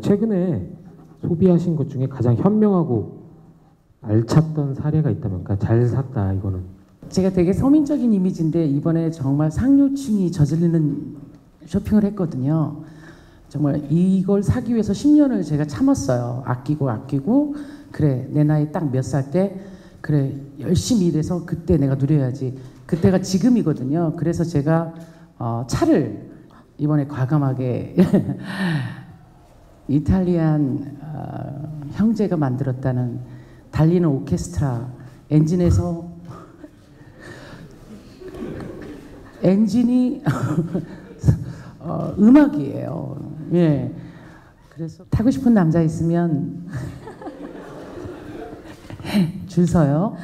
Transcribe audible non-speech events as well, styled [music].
최근에 소비하신 것 중에 가장 현명하고 알찼던 사례가 있다면, 그러니까 잘 샀다 이거는. 제가 되게 서민적인 이미지인데 이번에 정말 상류층이 저지르는 쇼핑을 했거든요. 정말 이걸 사기 위해서 10년을 제가 참았어요. 아끼고 아끼고 그래 내 나이 딱 몇 살 때 그래 열심히 일해서 그때 내가 누려야지. 그때가 지금이거든요. 그래서 제가 어, 차를 이번에 과감하게 [laughs] 이탈리안 어, 형제가 만들었다는 달리는 오케스트라 엔진에서 [laughs] 엔진이 [laughs] 어, 음악이에요. 예. 그래서 타고 싶은 남자 있으면 [laughs] 줄 서요.